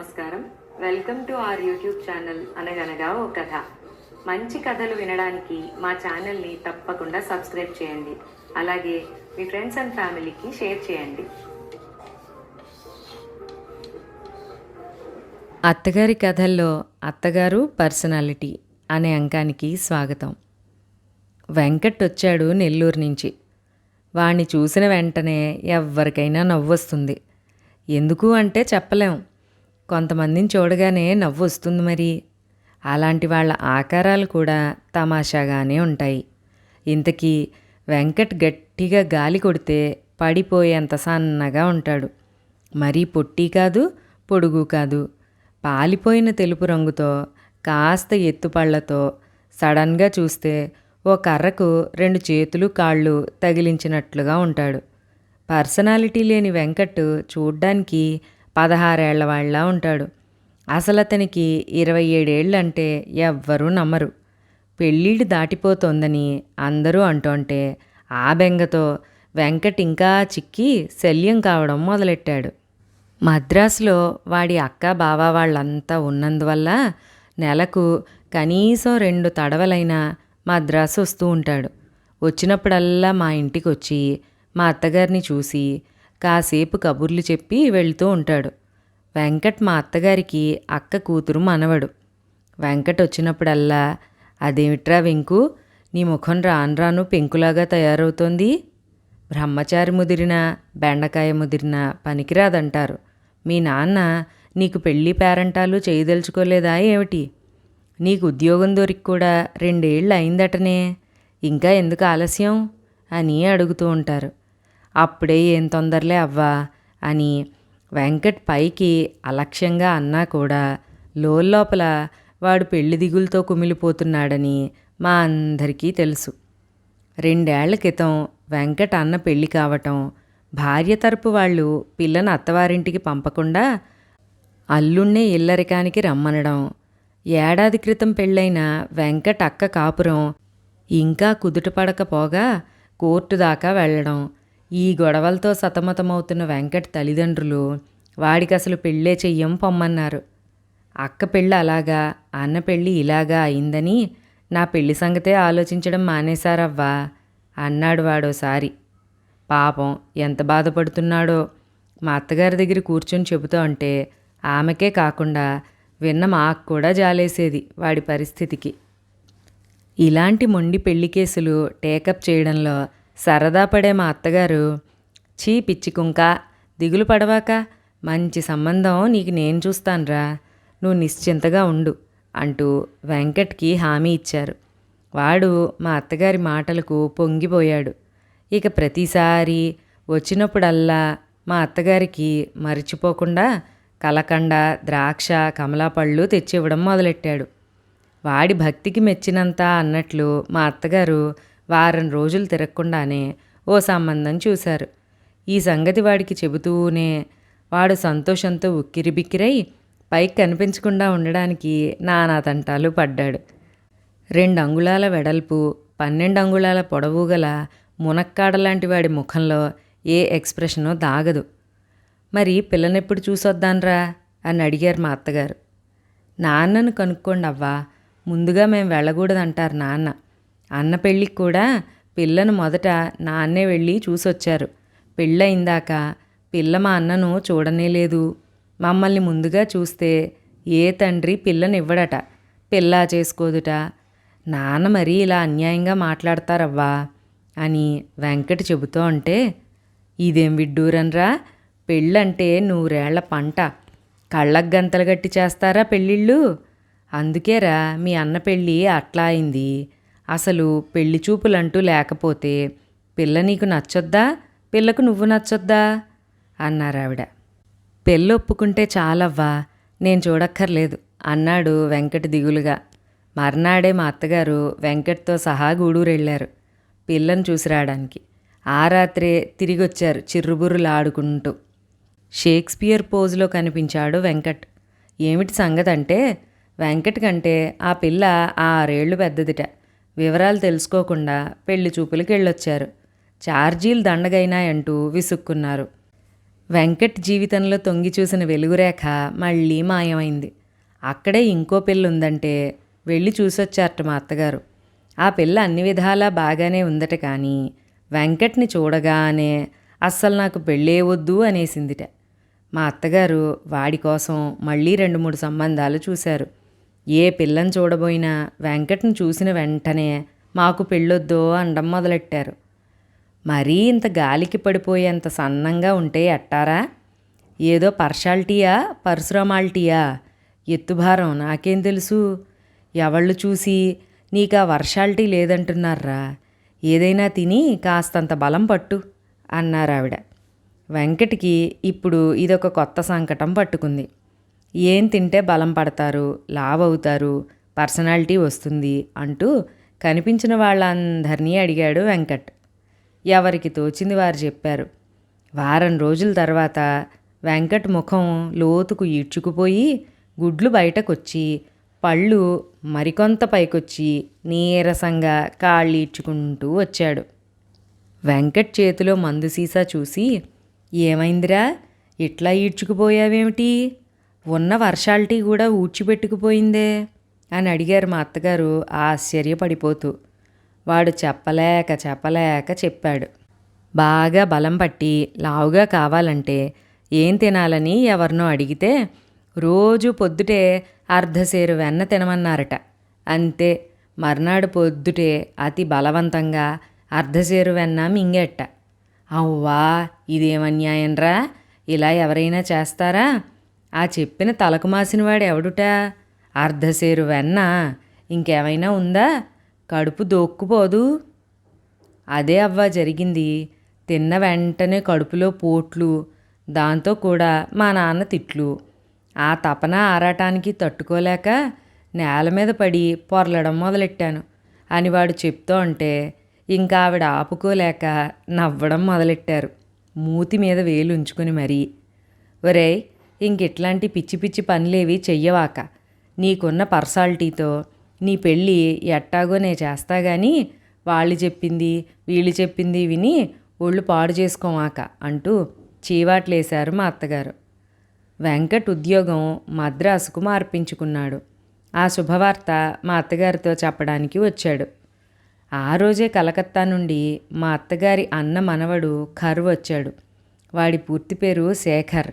నమస్కారం. Welcome to our YouTube channel అనగనగా ఓ కథ. మంచి కథలు వినడానికి మా ఛానల్ని తప్పకుండా సబ్స్క్రైబ్ చేయండి. అలాగే మీ ఫ్రెండ్స్ అండ్ ఫ్యామిలీకి షేర్ చేయండి. అత్తగారి కథల్లో అత్తగారు పర్సనాలిటీ అనే అంకానికి స్వాగతం. వెంకట్ వచ్చాడు నెల్లూరు నుంచి. వాణ్ణి చూసిన వెంటనే ఎవ్వరికైనా నవ్వొస్తుంది. ఎందుకు అంటే చెప్పలేం. కొంతమందిని చూడగానే నవ్వు వస్తుంది మరి. అలాంటి వాళ్ళ ఆకారాలు కూడా తమాషాగానే ఉంటాయి. ఇంతకీ వెంకట్ గట్టిగా గాలి కొడితే పడిపోయేంత సన్నగా ఉంటాడు. మరీ పొట్టి కాదు పొడుగు కాదు. పాలిపోయిన తెలుపు రంగుతో కాస్త ఎత్తుపళ్ళతో సడన్గా చూస్తే ఓ కర్రకు రెండు చేతులు కాళ్ళు తగిలించినట్లుగా ఉంటాడు. పర్సనాలిటీ లేని వెంకట్ చూడ్డానికి పదహారేళ్ళ వాళ్ళ ఉంటాడు. అసలు అతనికి ఇరవై ఏడేళ్ళంటే ఎవ్వరూ నమ్మరు. పెళ్ళిళ్ళు దాటిపోతోందని అందరూ అంటుంటే ఆ బెంగతో వెంకట్ ఇంకా చిక్కి శల్యం కావడం మొదలెట్టాడు. మద్రాసులో వాడి అక్క బావ వాళ్ళంతా ఉన్నందువల్ల నెలకు కనీసం రెండు తడవలైనా మద్రాసు వస్తూ ఉంటాడు. వచ్చినప్పుడల్లా మా ఇంటికి వచ్చి మా అత్తగారిని చూసి కాసేపు కబుర్లు చెప్పి వెళ్తూ ఉంటాడు. వెంకట్ మా అత్తగారికి అక్క కూతురు మనవడు. వెంకట్ వచ్చినప్పుడల్లా అదేమిట్రా వెంకు నీ ముఖం రాను రాను పెంకులాగా తయారవుతోంది. బ్రహ్మచారి ముదిరిన బెండకాయ ముదిరిన పనికిరాదంటారు. మీ నాన్న నీకు పెళ్ళి పేరంటాలు చేయదలుచుకోలేదా ఏమిటి? నీకు ఉద్యోగం దొరికి కూడా రెండేళ్ళు అయిందటనే ఇంకా ఎందుకు ఆలస్యం? అని అడుగుతూ ఉంటారు. అప్పుడే ఏం తొందరలే అవ్వా అని వెంకట్ పైకి అలక్ష్యంగా అన్నా కూడా లోపల వాడు పెళ్ళి దిగులతో కుమిలిపోతున్నాడని మా అందరికీ తెలుసు. రెండేళ్ళ క్రితం వెంకట్ అన్న పెళ్ళి కావటం భార్య తరపు వాళ్ళు పిల్లను అత్తవారింటికి పంపకుండా అల్లుణ్ణే ఇల్లరికానికి రమ్మనడం ఏడాది క్రితం పెళ్ళైన వెంకట్ అక్క కాపురం ఇంకా కుదుటపడకపోగా కోర్టు దాకా వెళ్ళడం ఈ గొడవలతో సతమతమవుతున్న వెంకట్ తల్లిదండ్రులు వాడికి అసలు పెళ్ళే చెయ్యం పొమ్మన్నారు. అక్క పెళ్ళి అలాగా అన్న పెళ్ళి ఇలాగా అయిందని నా పెళ్ళి సంగతే ఆలోచించడం మానేశారవ్వా అన్నాడు వాడోసారి. పాపం ఎంత బాధపడుతున్నాడో మా అత్తగారి దగ్గర కూర్చొని చెబుతూ ఉంటే ఆమెకే కాకుండా విన్న మాకు కూడా జాలేసేది వాడి పరిస్థితికి. ఇలాంటి మొండి పెళ్ళి కేసులు టేకప్ చేయడంలో సరదా పడే మా అత్తగారు చీ పిచ్చి కుంక దిగులు పడవాక మంచి సంబంధం నీకు నేను చూస్తానురా నువ్వు నిశ్చింతగా ఉండు అంటూ వెంకట్కి హామీ ఇచ్చారు. వాడు మా అత్తగారి మాటలకు పొంగిపోయాడు. ఇక ప్రతిసారి వచ్చినప్పుడల్లా మా అత్తగారికి మరిచిపోకుండా కలకండ ద్రాక్ష కమలాపళ్ళు తెచ్చివ్వడం మొదలెట్టాడు. వాడి భక్తికి మెచ్చినంత అన్నట్లు మా అత్తగారు వారం రోజులు తిరగకుండానే ఓ సంబంధం చూశారు. ఈ సంగతి వాడికి చెబుతూనే వాడు సంతోషంతో ఉక్కిరిబిక్కిరై పైకి కనిపించకుండా ఉండడానికి నానా తంటాలు పడ్డాడు. రెండు అంగుళాల వెడల్పు పన్నెండు అంగుళాల పొడవు గల మునక్కాడలాంటి వాడి ముఖంలో ఏ ఎక్స్ప్రెషనో దాగదు. మరి పిల్లనెప్పుడు చూసొద్దాన్రా? అని అడిగారు మా అత్తగారు. నాన్నను కనుక్కోండి అవ్వా ముందుగా మేము వెళ్ళకూడదంటారు నాన్న. అన్న పెళ్ళికి కూడా పిల్లను మొదట నాన్నే వెళ్ళి చూసొచ్చారు. పెళ్ళయిందాక పిల్ల మా అన్నను చూడనే లేదు. మమ్మల్ని ముందుగా చూస్తే ఏ తండ్రి పిల్లనివ్వడట పిల్ల చేసుకోదుట. నాన్న మరీ ఇలా అన్యాయంగా మాట్లాడతారవ్వా అని వెంకట చెబుతూ ఉంటే ఇదేం విడ్డూరన్రా పెళ్ళంటే నూరేళ్ళ పంట. కళ్ళకు గంతలు గట్టి చేస్తారా పెళ్ళిళ్ళు? అందుకేరా మీ అన్న పెళ్ళి అట్లా అయింది. అసలు పెళ్ళి చూపులంటూ లేకపోతే పిల్ల నీకు నచ్చొద్దా? పిల్లకు నువ్వు నచ్చొద్దా? అన్నారావిడ పెళ్ళి ఒప్పుకుంటే చాలవ్వా? నేను చూడక్కర్లేదు అన్నాడు వెంకట్ దిగులుగా. మర్నాడే మా అత్తగారు వెంకట్తో సహా గూడూరెళ్ళారు పిల్లను చూసి రావడానికి ఆ రాత్రే తిరిగొచ్చారు చిర్రుబుర్రులాడుకుంటూ. షేక్స్పియర్ పోజులో కనిపించాడు వెంకట్. ఏమిటి సంగతి అంటే వెంకట్ కంటే ఆ పిల్ల ఆరేళ్ళు పెద్దదిట. వివరాలు తెలుసుకోకుండా పెళ్ళి చూపులకి వెళ్ళొచ్చారు. ఛార్జీలు దండగైనాయంటూ విసుక్కున్నారు. వెంకట్ జీవితంలో తొంగి చూసిన వెలుగురేఖ మళ్ళీ మాయమైంది. అక్కడే ఇంకో పిల్ల ఉందంటే వెళ్ళి చూసొచ్చారట మా అత్తగారు. ఆ పిల్ల అన్ని విధాలా బాగానే ఉందట కానీ వెంకట్ని చూడగానే అస్సలు నాకు పెళ్ళే వద్దు అనేసిందిట. మా అత్తగారు వాడి కోసం మళ్ళీ రెండు మూడు సంబంధాలు చూశారు. ఏ పిల్లని చూడబోయినా వెంకట్ని చూసిన వెంటనే మాకు పెళ్ళొద్దో అండం మొదలెట్టారు. మరీ ఇంత గాలికి పడిపోయేంత సన్నంగా ఉంటే ఎట్టారా? ఏదో పర్షాలిటీయా పరశురామాలిటీయా? ఎత్తుభారం నాకేం తెలుసు? ఎవళ్ళు చూసి నీకు ఆ వర్షాలిటీ లేదంటున్నారా? ఏదైనా తిని కాస్తంత బలం పట్టు అన్నారావిడ. వెంకటికి ఇప్పుడు ఇదొక కొత్త సంకటం పట్టుకుంది. ఏం తింటే బలం పడతారు లావ్ అవుతారు పర్సనాలిటీ వస్తుంది అంటూ కనిపించిన వాళ్ళందరినీ అడిగాడు వెంకట్. ఎవరికి తోచింది వారు చెప్పారు. వారం రోజుల తర్వాత వెంకట్ ముఖం లోతుకు ఈడ్చుకుపోయి గుడ్లు బయటకొచ్చి పళ్ళు మరికొంత పైకొచ్చి నీరసంగా కాళ్ళు ఈడ్చుకుంటూ వచ్చాడు. వెంకట్ చేతిలో మందు సీసా చూసి ఏమైందిరా? ఇట్లా ఈడ్చుకుపోయావేమిటి? ఉన్న వర్షాలిటీ కూడా ఊడ్చిపెట్టుకుపోయిందే అని అడిగారు మా అత్తగారు ఆశ్చర్యపడిపోతూ. వాడు చెప్పలేక చెప్పలేక చెప్పాడు. బాగా బలం పట్టి లావుగా కావాలంటే ఏం తినాలని ఎవరినో అడిగితే రోజు పొద్దుటే అర్ధసేరు వెన్న తినమన్నారట. అంతే మర్నాడు పొద్దుటే అతి బలవంతంగా అర్ధసేరు వెన్న మింగేట. అవ్వా ఇదేమన్యాయంరా? ఇలా ఎవరైనా చేస్తారా? ఆ చెప్పిన తలకు మాసినవాడు ఎవడుటా? అర్ధసేరు వెన్న. ఇంకేమైనా ఉందా? కడుపు దోక్కుపోదు. అదే అవ్వ జరిగింది. తిన్న వెంటనే కడుపులో పోట్లు. దాంతో కూడా మా నాన్న తిట్లు. ఆ తపన ఆరాటానికి తట్టుకోలేక నేల మీద పడి పొరలడం మొదలెట్టాను. అని వాడు చెప్తూ ఉంటే ఇంకా ఆవిడ ఆపుకోలేక నవ్వడం మొదలెట్టారు. మూతి మీద వేలు ఉంచుకుని మరీ. ఒరేయ్ ఇంకిట్లాంటి పిచ్చి పిచ్చి పనులేవి చెయ్యవాక. నీకున్న పర్సాలిటీతో నీ పెళ్ళి ఎట్టాగో నే చేస్తా గాని వాళ్ళు చెప్పింది వీళ్ళు చెప్పింది విని ఒళ్ళు పాడు చేసుకోమాక అంటూ చీవాట్లేశారు మా అత్తగారు. వెంకట్ ఉద్యోగం మద్రాసుకు మార్పించుకున్నాడు. ఆ శుభవార్త మా అత్తగారితో చెప్పడానికి వచ్చాడు. ఆ రోజే కలకత్తా నుండి మా అత్తగారి అన్న మనవడు ఖర్ వచ్చాడు వాడి పూర్తి పేరు శేఖర్.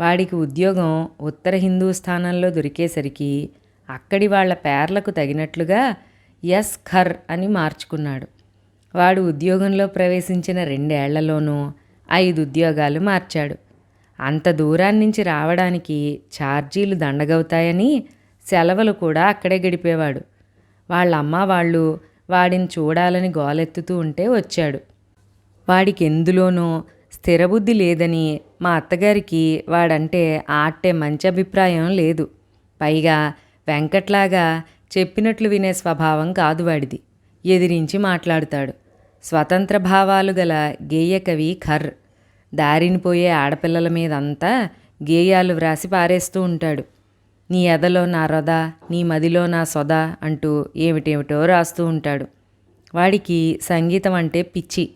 వాడికి ఉద్యోగం ఉత్తర హిందూస్థానంలో దొరికేసరికి అక్కడి వాళ్ళ పేర్లకు తగినట్లుగా ఎస్ ఖర్ అని మార్చుకున్నాడు. వాడు ఉద్యోగంలో ప్రవేశించిన రెండేళ్ళలోనూ ఐదు ఉద్యోగాలు మార్చాడు. అంత దూరాన్నించి రావడానికి ఛార్జీలు దండగవుతాయని సెలవులు కూడా అక్కడే గడిపేవాడు. వాళ్ళ అమ్మ వాళ్ళు వాడిని చూడాలని గోలెత్తుతూ ఉంటే వచ్చాడు. వాడికి ఎందులోనో స్థిరబుద్ధి లేదని మా అత్తగారికి వాడంటే ఆట్టే మంచి అభిప్రాయం లేదు. పైగా వెంకట్లాగా చెప్పినట్లు వినే స్వభావం కాదు వాడిది. ఎదిరించి మాట్లాడుతాడు. స్వతంత్ర భావాలు గల గేయకవి ఖర్. దారిని పోయే ఆడపిల్లల మీదంతా గేయాలు వ్రాసి పారేస్తూ ఉంటాడు. నీ ఎదలో నా రొద నీ మదిలో నా సొద అంటూ ఏమిటేమిటో రాస్తూ ఉంటాడు. వాడికి సంగీతం అంటే పిచ్చి.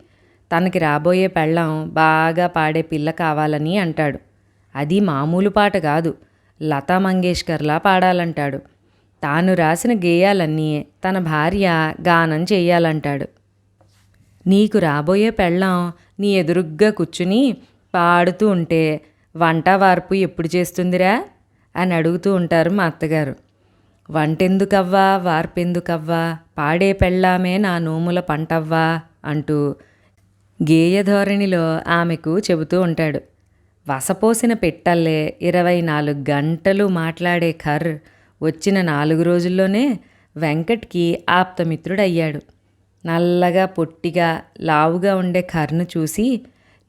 తనకి రాబోయే పెళ్ళం బాగా పాడే పిల్ల కావాలని అంటాడు. అది మామూలు పాట కాదు. లతా మంగేష్కర్లా పాడాలంటాడు. తాను రాసిన గేయాలన్నీ తన భార్య గానం చెయ్యాలంటాడు. నీకు రాబోయే పెళ్ళం నీ ఎదురుగ్గా కూర్చుని పాడుతూ ఉంటే వంట వార్పు ఎప్పుడు చేస్తుందిరా? అని అడుగుతూ ఉంటారు మా అత్తగారు. వంటెందుకవ్వా? వార్పెందుకవ్వా? పాడే పెళ్ళామే నా నోముల పంటవ్వా? అంటూ గేయధోరణిలో ఆమెకు చెబుతూ ఉంటాడు వసపోసిన పెట్టల్లే ఇరవై నాలుగు గంటలు మాట్లాడే ఖర్ వచ్చిన నాలుగు రోజుల్లోనే వెంకట్కి ఆప్తమిత్రుడయ్యాడు. నల్లగా పొట్టిగా లావుగా ఉండే ఖర్ను చూసి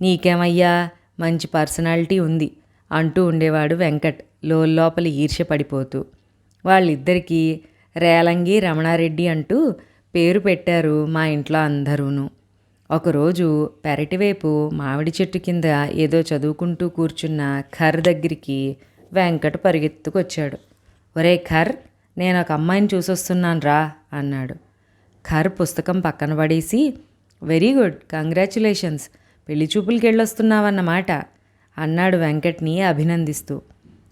నీకేమయ్యా మంచి పర్సనాలిటీ ఉంది అంటూ ఉండేవాడు వెంకట్ లోపల ఈర్ష్య పడిపోతూ. వాళ్ళిద్దరికీ రేలంగి రమణారెడ్డి అంటూ పేరు పెట్టారు మా ఇంట్లో అందరూను. ఒకరోజు పెరటివైపు మామిడి చెట్టు కింద ఏదో చదువుకుంటూ కూర్చున్న ఖర్ దగ్గరికి వెంకట పరిగెత్తుకొచ్చాడు. ఒరే ఖర్ నేను ఒక అమ్మాయిని చూసొస్తున్నాను రా అన్నాడు. ఖర్ పుస్తకం పక్కన పడేసి వెరీ గుడ్ కంగ్రాచులేషన్స్ పెళ్ళి చూపులకి వెళ్ళొస్తున్నావన్నమాట అన్నాడు వెంకట్ని అభినందిస్తూ.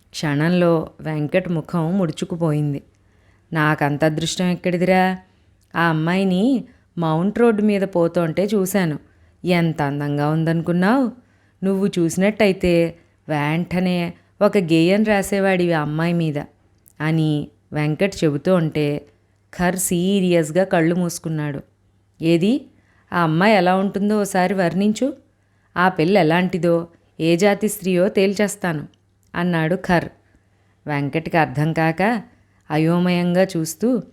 క్షణంలో వెంకట్ ముఖం ముడుచుకుపోయింది. నాకంత అదృష్టం ఎక్కడిదిరా? ఆ అమ్మాయిని మౌంట్ రోడ్డు మీద పోతుంటే చూశాను. ఎంత అందంగా ఉందనుకున్నావు? నువ్వు చూసినట్టయితే వెంటనే ఒక గేయం రాసేవాడివి అమ్మాయి మీద అని వెంకట్ చెబుతూ ఉంటే ఖర్ సీరియస్గా కళ్ళు మూసుకున్నాడు. ఏది? ఆ అమ్మాయి ఎలా ఉంటుందో ఓసారి వర్ణించు. ఆ పిల్ల ఎలాంటిదో ఏ జాతి స్త్రీయో తేల్చేస్తాను అన్నాడు ఖర్. వెంకట్కి అర్థం కాక అయోమయంగా చూస్తూ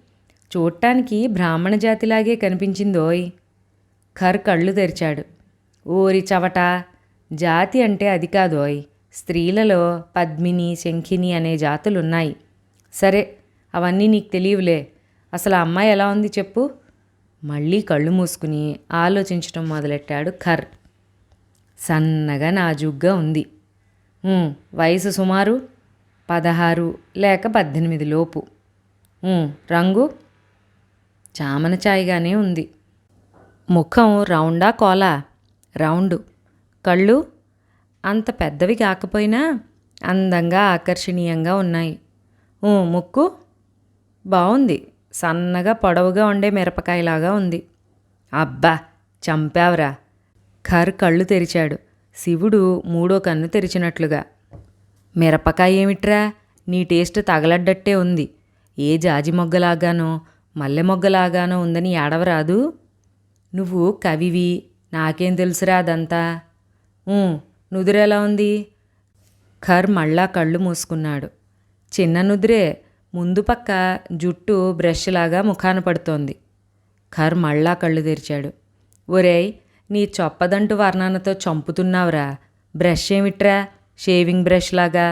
చూడటానికి బ్రాహ్మణ జాతిలాగే కనిపించిందోయ్. ఖర్ కళ్ళు తెరిచాడు. ఓరి చవట జాతి అంటే అది కాదోయ్. స్త్రీలలో పద్మిని శంఖిని అనే జాతులున్నాయి. సరే అవన్నీ నీకు తెలియవులే. అసలు అమ్మాయి ఎలా ఉంది చెప్పు. మళ్ళీ కళ్ళు మూసుకుని ఆలోచించడం మొదలెట్టాడు ఖర్. సన్నగా నాజుగ్గా ఉంది. వయసు సుమారు పదహారు లేక పద్దెనిమిది లోపు. రంగు? చామన ఛాయగానే ఉంది. ముఖం రౌండా కోలా? రౌండు. కళ్ళు అంత పెద్దవి కాకపోయినా అందంగా ఆకర్షణీయంగా ఉన్నాయి. ముక్కు? బాగుంది సన్నగా పొడవుగా ఉండే మిరపకాయలాగా ఉంది. అబ్బా! చంపావురా. ఖర్ కళ్ళు తెరిచాడు. శివుడు మూడో కన్ను తెరిచినట్లుగా. మిరపకాయ ఏమిట్రా నీ టేస్ట్ తగలడ్డట్టే ఉంది. ఏ జాజి మొగ్గలాగానో మల్లె మొగ్గలాగానో ఉందని ఏడవరాదు. నువ్వు కవివి నాకేం తెలుసురా అదంతా? నుదురెలా ఉంది? ఖర్ మళ్ళా కళ్ళు మూసుకున్నాడు. చిన్న నుదిరే ముందు పక్క జుట్టు బ్రష్ లాగా ముఖాన పడుతోంది. ఖర్ మళ్ళా కళ్ళు తెరిచాడు. ఒరేయ్ నీ చొప్పదంటు వర్ణనతో చంపుతున్నావురా. బ్రష్ ఏమిట్రా? షేవింగ్ బ్రష్ లాగా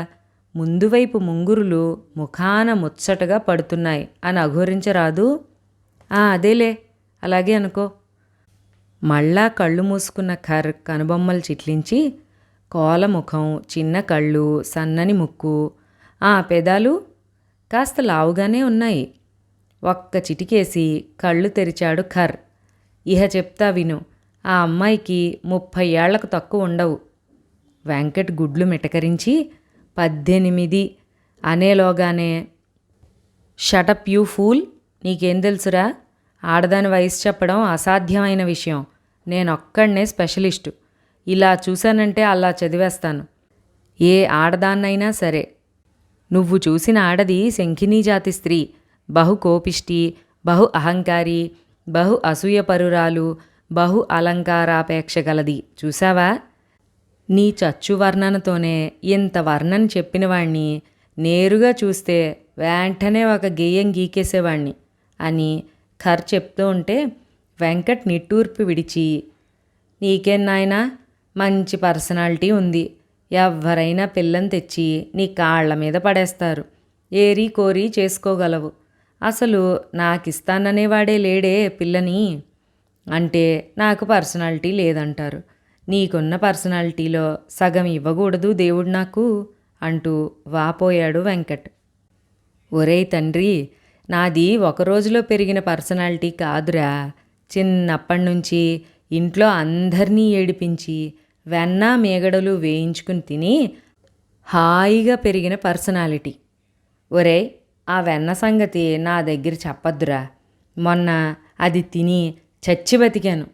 ముందు వైపు ముంగురులు ముఖాన ముచ్చటగా పడుతున్నాయి. అని అఘోరించరాదు. "ఆ, అదేలే. అలాగే అనుకో. మళ్ళా కళ్ళు మూసుకున్న ఖర్ కనుబొమ్మలు చిట్లించి కోల ముఖం చిన్న కళ్ళు సన్నని ముక్కు ఆ పెదాలు కాస్త లావుగానే ఉన్నాయి. ఒక్క చిటికేసి కళ్ళు తెరిచాడు ఖర్ ఇహ చెప్తా విను ఆ అమ్మాయికి ముప్పై ఏళ్ళకు తక్కువ ఉండవు. వెంకట్ గుడ్లు మిటకరించి పద్దెనిమిది అనేలోగానే షటప్ యూ ఫూల్ నీకేం తెలుసురా? ఆడదాని వయసు చెప్పడం అసాధ్యమైన విషయం. నేనొక్కడనే స్పెషలిస్టు. ఇలా చూశానంటే అలా చదివేస్తాను. ఏ ఆడదాన్నైనా సరే. నువ్వు చూసిన ఆడది శంఖినీ జాతి స్త్రీ. బహు కోపిష్టి బహు అహంకారి బహు అసూయపరురాలు బహు అలంకారాపేక్ష గలది. చూసావా నీ చచ్చు వర్ణనతోనే ఇంత వర్ణన చెప్పిన వాణ్ణి నేరుగా చూస్తే వెంటనే ఒక గేయం గీకేసేవాణ్ణి అని ఖర్ చెప్తూ ఉంటే వెంకట్ నిట్టూర్పు విడిచి నీకేం నాయనా? మంచి పర్సనాలిటీ ఉంది. ఎవరైనా పిల్లని తెచ్చి నీ కాళ్ళ మీద పడేస్తారు. ఏరి కోరి చేసుకోగలవు. అసలు నాకిస్తాననేవాడే లేడే పిల్లని? అంటే నాకు పర్సనాలిటీ లేదంటారు. నీకున్న పర్సనాలిటీలో సగం ఇవ్వకూడదు దేవుడు నాకు అంటూ వాపోయాడు వెంకట్. ఒరేయ్ తండ్రి నాది ఒక రోజులో పెరిగిన పర్సనాలిటీ కాదురా. చిన్నప్పటి నుంచి ఇంట్లో అందరినీ ఏడిపించి వెన్న మేగడలు వేయించుకుని తిని హాయిగా పెరిగిన పర్సనాలిటీ. ఒరేయ్ ఆ వెన్న సంగతి నా దగ్గర చెప్పద్దురా. మొన్న అది తిని చచ్చి బతికాను.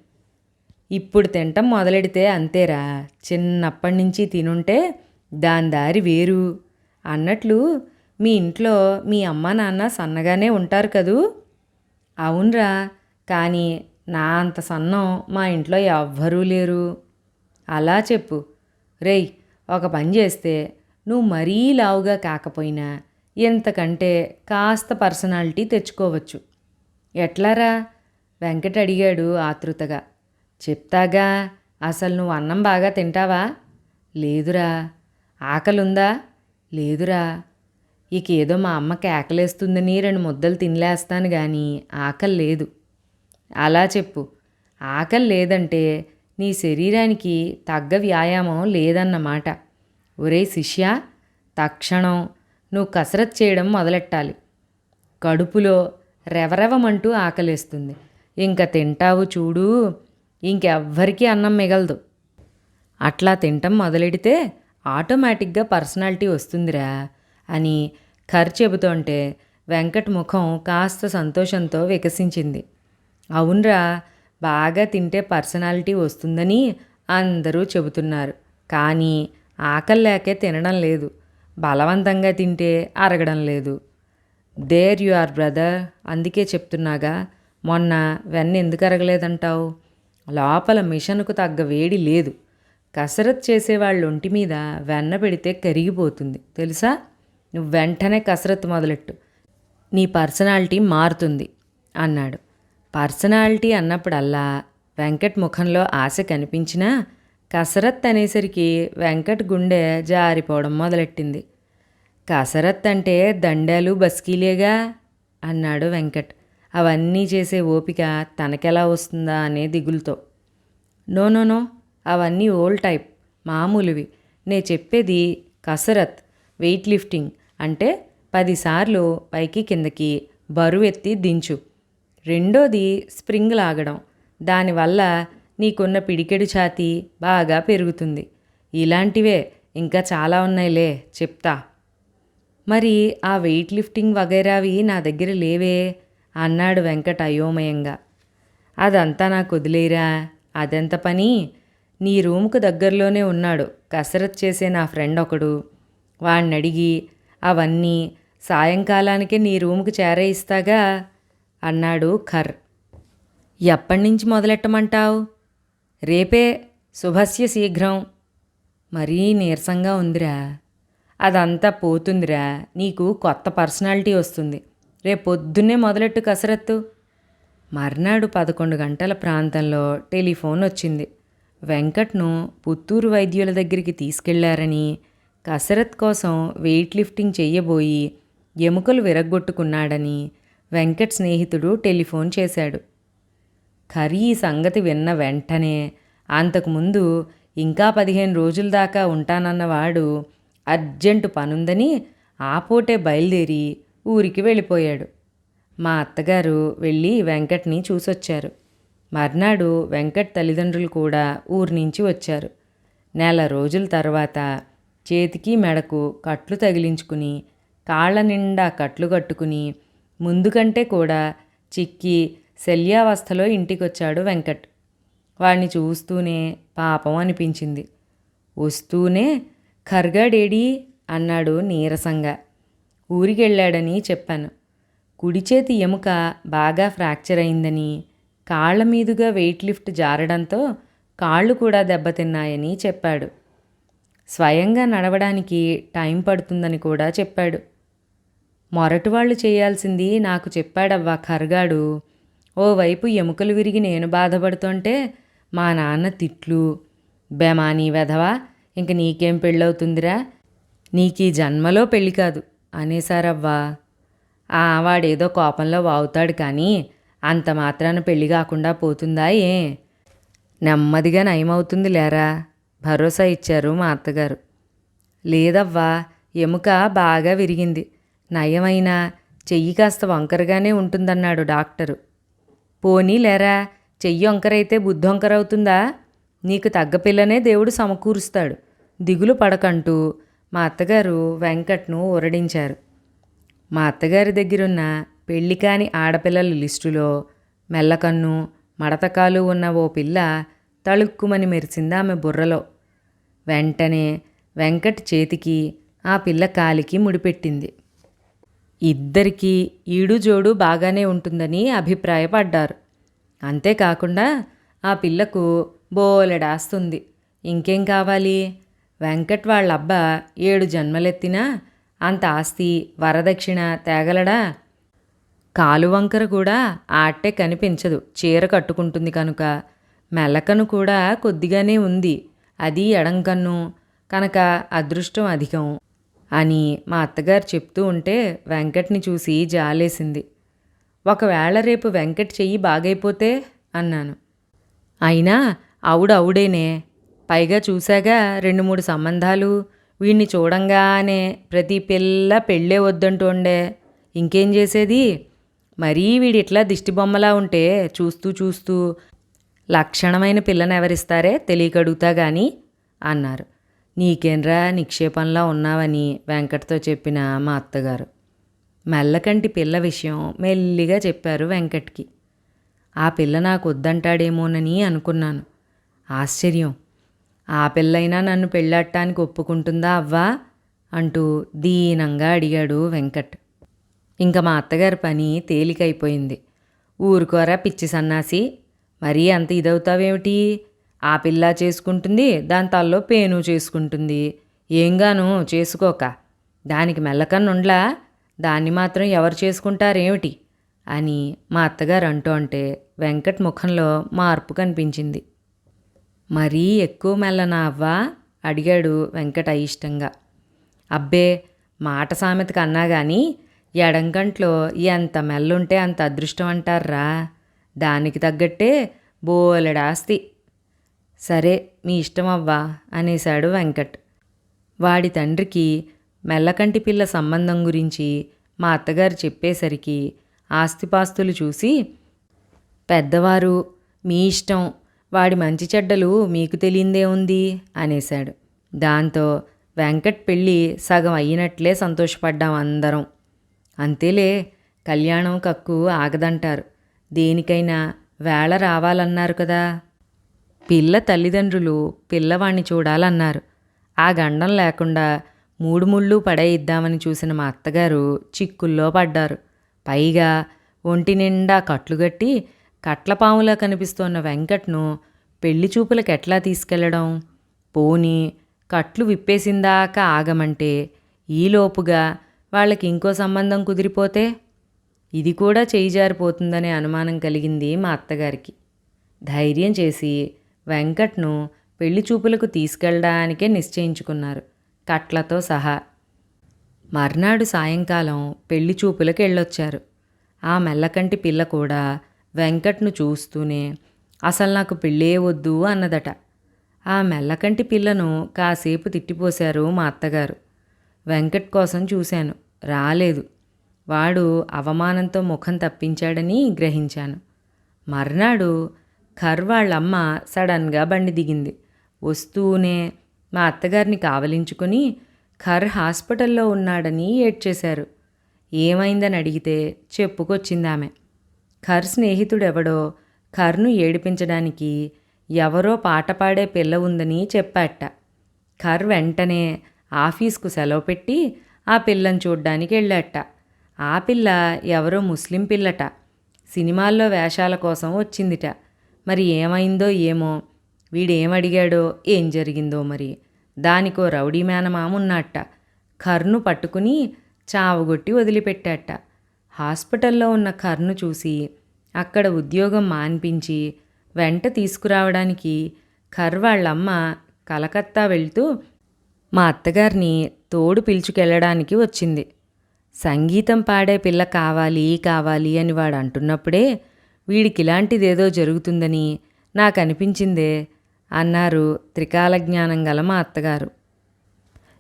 ఇప్పుడు తింటం మొదలెడితే అంతేరా. చిన్నప్పటి నుంచి తినుంటే దాని దారి వేరు. అన్నట్లు మీ ఇంట్లో మీ అమ్మ నాన్న సన్నగానే ఉంటారు కదూ? అవునరా. కానీ నా అంత సన్నం మా ఇంట్లో ఎవ్వరూ లేరు. అలా చెప్పు. రేయ్ ఒక పని చేస్తే నువ్వు మరీ లావుగా కాకపోయినా ఇంతకంటే కాస్త పర్సనాలిటీ తెచ్చుకోవచ్చు. ఎట్లారా? వెంకట్ అడిగాడు ఆతృతగా. చెప్తాగా అసలు నువ్వు అన్నం బాగా తింటావా? లేదురా. ఆకలుందా? లేదురా. ఇక ఏదో మా అమ్మ కేకలేస్తుందని రెండు ముద్దలు తినలేస్తాను కానీ ఆకలి లేదు. అలా చెప్పు. ఆకలి లేదంటే నీ శరీరానికి తగ్గ వ్యాయామం లేదన్నమాట. ఒరే శిష్య తక్షణం నువ్వు కసరత్ చేయడం మొదలెట్టాలి. కడుపులో రెవరెవమంటూ ఆకలేస్తుంది. ఇంకా తింటావు చూడు ఇంకెవ్వరికీ అన్నం మిగలదు. అట్లా తింటం మొదలెడితే ఆటోమేటిక్గా పర్సనాలిటీ వస్తుందిరా అని ఖర్ చెబుతుంటే వెంకట్ ముఖం కాస్త సంతోషంతో వికసించింది. అవునరా బాగా తింటే పర్సనాలిటీ వస్తుందని అందరూ చెబుతున్నారు. కానీ ఆకలి లేకే తినడం లేదు. బలవంతంగా తింటే అరగడం లేదు. దేర్ యు ఆర్ బ్రదర్ అందుకే చెప్తున్నాగా మొన్న వెన్న ఎందుకు అరగలేదంటావు? లోపల మిషన్కు తగ్గ వేడి లేదు. కసరత్ చేసేవాళ్ళ ఒంటి మీద వెన్న పెడితే కరిగిపోతుంది. తెలుసా? నువ్వు వెంటనే కసరత్తు మొదలెట్టు. నీ పర్సనాలిటీ మారుతుంది అన్నాడు. పర్సనాలిటీ అన్నప్పుడల్లా వెంకట్ ముఖంలో ఆశ కనిపించినా కసరత్ అనేసరికి వెంకట్ గుండె జారిపోవడం మొదలెట్టింది. కసరత్ అంటే దండాలు బస్కీలేగా? అన్నాడు వెంకట్. అవన్నీ చేసే ఓపిక తనకెలా వస్తుందా అనే దిగులుతో. నో నో నో అవన్నీ ఓల్డ్ టైప్ మామూలువి. నే చెప్పేది కసరత్ వెయిట్ లిఫ్టింగ్ అంటే పదిసార్లు పైకి కిందకి బరువు ఎత్తి దించు. రెండోది స్ప్రింగ్ లాగడం. దానివల్ల నీకున్న పిడికెడు ఛాతీ బాగా పెరుగుతుంది. ఇలాంటివే ఇంకా చాలా ఉన్నాయిలే చెప్తా. మరి ఆ వెయిట్ లిఫ్టింగ్ వగైరావి నా దగ్గర లేవే? అన్నాడు వెంకట అయోమయంగా. అదంతా నాకు వదిలేరా అదెంత పని? నీ రూమ్కు దగ్గరలోనే ఉన్నాడు. కసరత్ చేసే నా ఫ్రెండ్ ఒకడు. వాడిని అడిగి అవన్నీ సాయంకాలానికే నీ రూమ్కి చేరేయిస్తాగా? అన్నాడు ఖర్. ఎప్పటినుంచి మొదలెట్టమంటావు? రేపే శుభస్య శీఘ్రం. మరీ నీరసంగా ఉందిరా. అదంతా పోతుందిరా. నీకు కొత్త పర్సనాలిటీ వస్తుంది. రేపు పొద్దున్నే మొదలెట్టు కసరత్తు. మర్నాడు పదకొండు గంటల ప్రాంతంలో టెలిఫోన్ వచ్చింది. వెంకట్ను పుత్తూరు వైద్యుల దగ్గరికి తీసుకెళ్ళారని కసరత్ కోసం వెయిట్ లిఫ్టింగ్ చెయ్యబోయి ఎముకలు విరగ్గొట్టుకున్నాడని వెంకట్ స్నేహితుడు టెలిఫోన్ చేశాడు. ఖరీ ఈ సంగతి విన్న వెంటనే అంతకుముందు ఇంకా పదిహేను రోజుల దాకా ఉంటానన్నవాడు అర్జెంటు పనుందని ఆపోటే బయలుదేరి ఊరికి వెళ్ళిపోయాడు. మా అత్తగారు వెళ్ళి వెంకట్ని చూసొచ్చారు. మర్నాడు వెంకట్ తల్లిదండ్రులు కూడా ఊరి నుంచి వచ్చారు. నెల రోజుల తర్వాత చేతికి మెడకు కట్లు తగిలించుకుని కాళ్ళ నిండా కట్లు కట్టుకుని ముందుకంటే కూడా చిక్కి శల్యావస్థలో ఇంటికొచ్చాడు వెంకట్. వాడిని చూస్తూనే పాపం అనిపించింది. వస్తూనే ఖర్గాడేడి అన్నాడు నీరసంగా. ఊరికెళ్ళాడని చెప్పాను. కుడి చేతి ఎముక బాగా ఫ్రాక్చర్ అయిందని కాళ్ళ మీదుగా వెయిట్ లిఫ్ట్ జారడంతో కాళ్ళు కూడా దెబ్బతిన్నాయని చెప్పాడు. స్వయంగా నడవడానికి టైం పడుతుందని కూడా చెప్పాడు. మొరటివాళ్ళు చేయాల్సింది నాకు చెప్పాడవ్వా ఖర్గాడు ఓవైపు ఎముకలు విరిగి నేను బాధపడుతుంటే మా నాన్న తిట్లు. బెమానీ వెధవా? ఇంక నీకేం పెళ్ళవుతుందిరా? నీకీ జన్మలో పెళ్ళి కాదు. అనేసారవ్వా ఆ వాడేదో కోపంలో వావుతాడు కానీ అంత మాత్రాన పెళ్ళి కాకుండా పోతుందా ఏ? నెమ్మదిగా నయమవుతుంది లేరా? భరోసా ఇచ్చారు మా అత్తగారు. లేదవ్వా ఎముక బాగా విరిగింది. నయమైనా చెయ్యి కాస్త వంకరగానే ఉంటుందన్నాడు డాక్టరు. పోనీ లేరా చెయ్యి వంకరైతే బుద్ధి వంకరవుతుందా? నీకు తగ్గ పిల్లనే దేవుడు సమకూరుస్తాడు. దిగులు పడకంటూ మా అత్తగారు వెంకట్ను ఊరడించారు మా అత్తగారి దగ్గరున్న పెళ్ళి కాని ఆడపిల్లల లిస్టులో మెల్లకన్ను మడతకాలు ఉన్న ఓ పిల్ల తళుక్కుమని మెరిసింది ఆమె బుర్రలో. వెంటనే వెంకట్ చేతికి ఆ పిల్ల కాలికి ముడిపెట్టింది. ఇద్దరికీ ఈడు జోడు బాగానే ఉంటుందని అభిప్రాయపడ్డారు. అంతేకాకుండా ఆ పిల్లకు బోలెడాస్తుంది. ఇంకేం కావాలి? వెంకట్ వాళ్ళబ్బా ఏడు జన్మలెత్తినా? అంత ఆస్తి వరదక్షిణ తేగలడా? కాలువంకర కూడా ఆట్టే కనిపించదు చీర కట్టుకుంటుంది కనుక. మెల్లకను కూడా కొద్దిగానే ఉంది అది ఎడంకన్ను కనుక అదృష్టం అధికం అని మా అత్తగారు చెప్తూ ఉంటే వెంకట్ని చూసి జాలేసింది. ఒకవేళ రేపు వెంకట్ చెయ్యి బాగైపోతే? అన్నాను. అయినా అవుడవుడేనే పైగా చూశాగా రెండు మూడు సంబంధాలు. వీణ్ణి చూడంగానే ప్రతి పిల్ల పెళ్ళే వద్దంటుండే. ఇంకేం చేసేది? మరీ వీడిట్లా దిష్టిబొమ్మలా ఉంటే చూస్తూ చూస్తూ లక్షణమైన పిల్లని ఎవరిస్తారే తెలియకడుగుతా గాని అన్నారు. నీకేంరా నిక్షేపంలా ఉన్నావని వెంకట్తో చెప్పిన మా అత్తగారు. మెల్లకంటి పిల్ల విషయం మెల్లిగా చెప్పారు వెంకట్కి. ఆ పిల్ల నాకు వద్దంటాడేమోనని అనుకున్నాను. ఆశ్చర్యం. ఆ పిల్లైనా నన్ను పెళ్ళాడటానికి ఒప్పుకుంటుందా అవ్వా? అంటూ దీనంగా అడిగాడు వెంకట్. ఇంకా మా అత్తగారి పని తేలికైపోయింది. ఊరుకోరా పిచ్చి సన్నాసి. మరీ అంత ఇదవుతావేమిటి? ఆ పిల్ల చేసుకుంటుంది దాని తల్లో పేను చేసుకుంటుంది. ఏంగాను చేసుకోక. దానికి మెల్లకన్నుండ్లా దాన్ని మాత్రం ఎవరు చేసుకుంటారేమిటి? అని మా అత్తగారు అంటూ అంటే వెంకట్ ముఖంలో మార్పు కనిపించింది. మరీ ఎక్కువ మెల్లనా అవ్వా? అడిగాడు వెంకట అయిష్టంగా. అబ్బే మాట సామెతకు అన్నా కానీ ఎడంకంట్లో ఎంత మెల్లుంటే అంత అదృష్టం అంటారా? దానికి తగ్గట్టే బోలెడాస్తి. సరే మీ ఇష్టం అవ్వా అనేశాడు వెంకట్. వాడి తండ్రికి మెల్లకంటి పిల్ల సంబంధం గురించి మా అత్తగారు చెప్పేసరికి ఆస్తిపాస్తులు చూసి పెద్దవారు మీ ఇష్టం వాడి మంచి చెడ్డలు మీకు తెలియందే ఉంది అనేశాడు. దాంతో వెంకట్ పెళ్ళి సగం అయినట్లే సంతోషపడ్డాం అందరం. అంతేలే కళ్యాణం కక్కు ఆగదంటారు. దేనికైనా వేళ రావాలన్నారు కదా. పిల్ల తల్లిదండ్రులు పిల్లవాణ్ణి చూడాలన్నారు. ఆ గండం లేకుండా మూడు ముళ్ళు పడేయిద్దామని చూసిన మా అత్తగారు చిక్కుల్లో పడ్డారు. పైగా ఒంటి నిండా కట్లుగట్టి కట్లపాములా కనిపిస్తోన్న వెంకట్ను పెళ్ళి చూపులకు ఎట్లా తీసుకెళ్ళడం? పోని కట్లు విప్పేసిందాక ఆగమంటే ఈలోపుగా వాళ్ళకి ఇంకో సంబంధం కుదిరిపోతే? ఇది కూడా చేయి జారిపోతుందనే అనుమానం కలిగింది మా అత్తగారికి. ధైర్యం చేసి వెంకట్ను పెళ్ళి చూపులకు తీసుకెళ్ళడానికే నిశ్చయించుకున్నారు కట్లతో సహా. మర్నాడు సాయంకాలం పెళ్ళి చూపులకు వెళ్ళొచ్చారు. ఆ మెల్లకంటి పిల్ల కూడా వెంకట్ను చూస్తూనే అసలు నాకు పెళ్ళే వద్దు అన్నదట. ఆ మెల్లకంటి పిల్లను కాసేపు తిట్టిపోశారు మా అత్తగారు. వెంకట్ కోసం చూశాను. రాలేదు. వాడు అవమానంతో ముఖం తప్పించాడని గ్రహించాను. మర్నాడు ఖర్ వాళ్ళమ్మ సడన్గా బండి దిగింది. వస్తూనే మా అత్తగారిని కావలించుకొని ఖర్ హాస్పిటల్లో ఉన్నాడని ఏడ్చేశారు. ఏమైందని అడిగితే చెప్పుకొచ్చిందామె. ఖర్ స్నేహితుడెవడో ఖర్ను ఏడిపించడానికి ఎవరో పాట పాడే పిల్ల ఉందని చెప్పాట. ఖర్ వెంటనే ఆఫీస్కు సెలవు పెట్టి ఆ పిల్లని చూడ్డానికి వెళ్ళాట. ఆ పిల్ల ఎవరో ముస్లిం పిల్లట. సినిమాల్లో వేషాల కోసం వచ్చిందిట. మరి ఏమైందో ఏమో? వీడేమడిగాడో? ఏం జరిగిందో మరి? దానికో రౌడీ మేనమామ ఉన్నట్ట కర్ను పట్టుకుని చావగొట్టి వదిలిపెట్టాట. హాస్పిటల్లో ఉన్న కర్ను చూసి అక్కడ ఉద్యోగం మాన్పించి వెంట తీసుకురావడానికి కర్ వాళ్ళమ్మ కలకత్తా వెళ్తూ మా అత్తగారిని తోడు పిలుచుకెళ్ళడానికి వచ్చింది. సంగీతం పాడే పిల్ల కావాలి కావాలి అని వాడు అంటున్నప్పుడే వీడికి ఇలాంటిదేదో జరుగుతుందని నాకు అనిపించిందే అన్నారు త్రికాల జ్ఞానం గల మా అత్తగారు.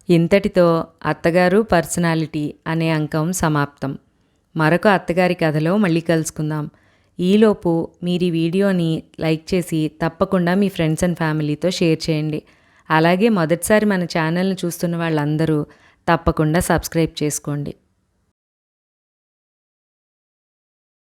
ఇంతటితో అత్తగారు పర్సనాలిటీ అనే అంకం సమాప్తం. మరొక అత్తగారి కథలో మళ్ళీ కలుసుకుందాం. ఈలోపు మీరు ఈ వీడియోని లైక్ చేసి తప్పకుండా మీ ఫ్రెండ్స్ అండ్ ఫ్యామిలీతో షేర్ చేయండి. అలాగే మొదటిసారి మన ఛానల్ని చూస్తున్న వాళ్ళందరూ తప్పకుండా సబ్స్క్రైబ్ చేసుకోండి.